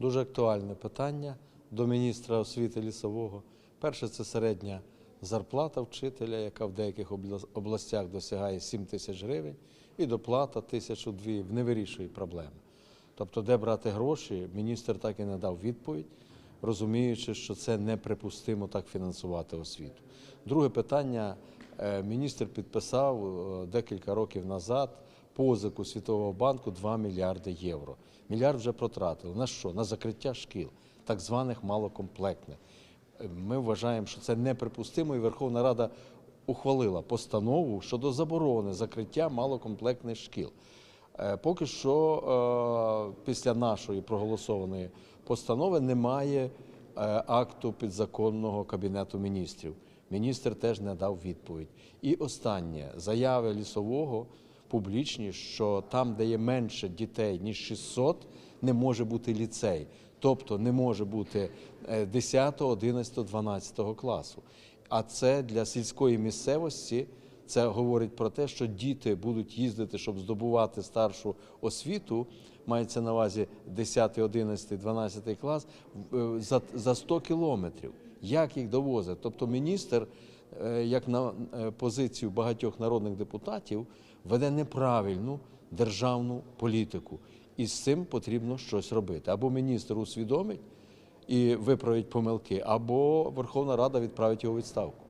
Дуже актуальне питання до міністра освіти лісового. Перше, це середня зарплата вчителя, яка в деяких областях досягає 7 тисяч гривень, і доплата тисячу дві не вирішує проблеми. Тобто, де брати гроші, міністр так і не дав відповідь, розуміючи, що це неприпустимо так фінансувати освіту. Друге питання. Е, Міністр підписав е, декілька років назад позику Світового банку 2 мільярди євро. Мільярд вже протратили. На що? На закриття шкіл, так званих малокомплектних. Ми вважаємо, що це неприпустимо, і Верховна Рада ухвалила постанову щодо заборони закриття малокомплектних шкіл. Е, Поки що е, після нашої проголосованої постанови немає е, акту підзаконного Кабінету міністрів. Міністр теж не дав відповідь. І останнє заяви лісового публічні, що там, де є менше дітей ніж 600, не може бути ліцей, тобто не може бути е, 10, 11, 12 класу. А це для сільської місцевості це говорить про те, що діти будуть їздити, щоб здобувати старшу освіту. Мається на увазі 10, 11, 12 клас е, за, за 100 кілометрів. Як їх довозять? Тобто міністр, як на е, позицію багатьох народних депутатів, веде неправильну державну політику. І з цим потрібно щось робити. Або міністр усвідомить і виправить помилки, або Верховна Рада відправить його відставку.